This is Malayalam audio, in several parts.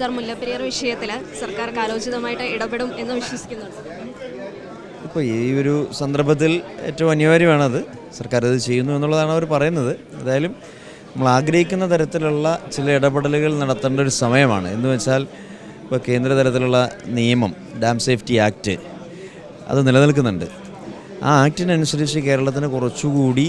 സർ മുല്ലപ്പെരിയാർ വിഷയത്തിൽ സർക്കാർ കാലോചിതമായിട്ട് ഇടപെടും എന്ന് വിശ്വസിക്കുന്നുണ്ട്. ഇപ്പോൾ ഈ ഒരു സന്ദർഭത്തിൽ ഏറ്റവും അനിവാര്യമാണത് സർക്കാർ അത് ചെയ്യുന്നു എന്നുള്ളതാണ് അവർ പറയുന്നത്. ഏതായാലും നമ്മൾ ആഗ്രഹിക്കുന്ന തരത്തിലുള്ള ചില ഇടപെടലുകൾ നടത്തേണ്ട ഒരു സമയമാണ്. എന്ന് വെച്ചാൽ ഇപ്പോൾ കേന്ദ്ര തലത്തിലുള്ള നിയമം ഡാം സേഫ്റ്റി ആക്ട് അത് നിലനിൽക്കുന്നുണ്ട്. ആ ആക്ടിനനുസരിച്ച് കേരളത്തിന് കുറച്ചുകൂടി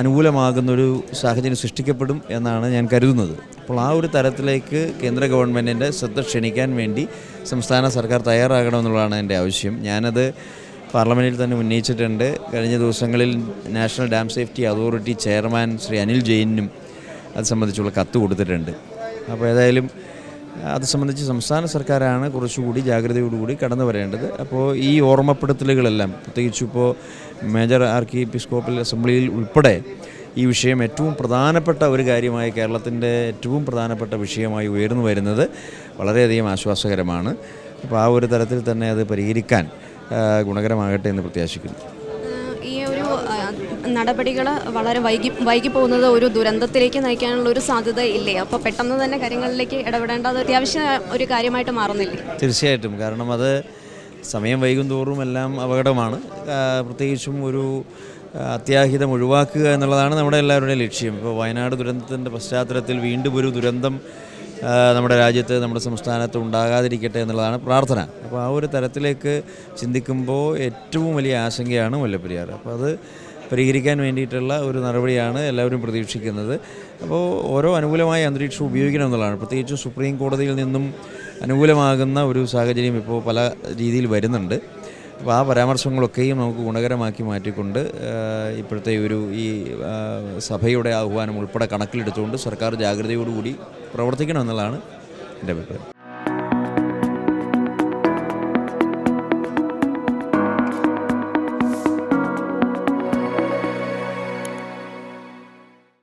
അനുകൂലമാകുന്നൊരു സാഹചര്യം സൃഷ്ടിക്കപ്പെടും എന്നാണ് ഞാൻ കരുതുന്നത്. അപ്പോൾ ആ ഒരു തരത്തിലേക്ക് കേന്ദ്ര ഗവൺമെന്റിന്റെ ശ്രദ്ധ ക്ഷണിക്കാൻ വേണ്ടി സംസ്ഥാന സർക്കാർ തയ്യാറാകണമെന്നുള്ളതാണ് എന്റെ ആവശ്യം. ഞാനത് പാർലമെന്റിൽ തന്നെ ഉന്നയിച്ചിട്ടുണ്ട്. കഴിഞ്ഞ ദിവസങ്ങളിൽ national dam safety authority chairman Shri Anil ജെയിനും അത് സംബന്ധിച്ചുള്ള കത്ത് കൊടുത്തിട്ടുണ്ട്. അപ്പോൾ ഏതായാലും അത് സംബന്ധിച്ച് സംസ്ഥാന സർക്കാരാണ് കുറച്ചുകൂടി ജാഗ്രതയോടുകൂടി കടന്നു വരേണ്ടത്. അപ്പോൾ ഈ ഓർമ്മപ്പെടുത്തലുകളെല്ലാം പ്രത്യേകിച്ചിപ്പോൾ മേജർ ആർക്കി എപ്പിസ്കോപ്പൽ അസംബ്ലിയിൽ ഉൾപ്പെടെ ഈ വിഷയം ഏറ്റവും പ്രധാനപ്പെട്ട ഒരു കാര്യമായി കേരളത്തിന്റെ ഏറ്റവും പ്രധാനപ്പെട്ട വിഷയമായി ഉയർന്നു വരുന്നത് വളരെയധികം ആശ്വാസകരമാണ്. അപ്പോൾ ആ ഒരു തരത്തിൽ തന്നെ അത് പരിഹരിക്കാൻ ഗുണകരമാകട്ടെ എന്ന് പ്രത്യാശിക്കുന്നു. ഈ ഒരു നടപടികൾ വളരെ വൈകി വൈകി പോകുന്നത് ഒരു ദുരന്തത്തിലേക്ക് നയിക്കാനുള്ള ഒരു സാധ്യത ഇല്ലേ അപ്പോൾ പെട്ടെന്ന് തന്നെ കാര്യങ്ങളിലേക്ക് ഇടപെടേണ്ടത് അത്യാവശ്യം ഒരു കാര്യമായിട്ട് മാറുന്നില്ലേ? തീർച്ചയായിട്ടും. കാരണം അത് സമയം വൈകും തോറും എല്ലാം അപകടമാണ്. പ്രത്യേകിച്ചും ഒരു അത്യാഹിതം ഒഴിവാക്കുക എന്നുള്ളതാണ് നമ്മുടെ എല്ലാവരുടെയും ലക്ഷ്യം. ഇപ്പോൾ വയനാട് ദുരന്തത്തിന്റെ പശ്ചാത്തലത്തിൽ വീണ്ടും ഒരു ദുരന്തം നമ്മുടെ രാജ്യത്ത് നമ്മുടെ സംസ്ഥാനത്ത് ഉണ്ടാകാതിരിക്കട്ടെ എന്നുള്ളതാണ് പ്രാർത്ഥന. അപ്പോൾ ആ ഒരു തരത്തിലേക്ക് ചിന്തിക്കുമ്പോൾ ഏറ്റവും വലിയ ആശങ്കയാണ് മുല്ലപ്പെരിയാർ. അപ്പോൾ അത് പരിഹരിക്കാൻ വേണ്ടിയിട്ടുള്ള ഒരു നടപടിയാണ് എല്ലാവരും പ്രതീക്ഷിക്കുന്നത്. അപ്പോൾ ഓരോ അനുകൂലമായ അന്തരീക്ഷം ഉപയോഗിക്കണം എന്നുള്ളതാണ്. പ്രത്യേകിച്ചും സുപ്രീം കോടതിയിൽ നിന്നും അനുകൂലമാകുന്ന ഒരു സാഹചര്യം ഇപ്പോൾ പല രീതിയിൽ വരുന്നുണ്ട്. അപ്പോൾ ആ പരാമർശങ്ങളൊക്കെയും നമുക്ക് ഗുണകരമാക്കി മാറ്റിക്കൊണ്ട് ഇപ്പോഴത്തെ ഒരു ഈ സഭയുടെ ആഹ്വാനം ഉൾപ്പെടെ കണക്കിലെടുത്തുകൊണ്ട് സർക്കാർ ജാഗ്രതയോടുകൂടി പ്രവർത്തിക്കണം എന്നുള്ളതാണ് എന്റെ അഭിപ്രായം.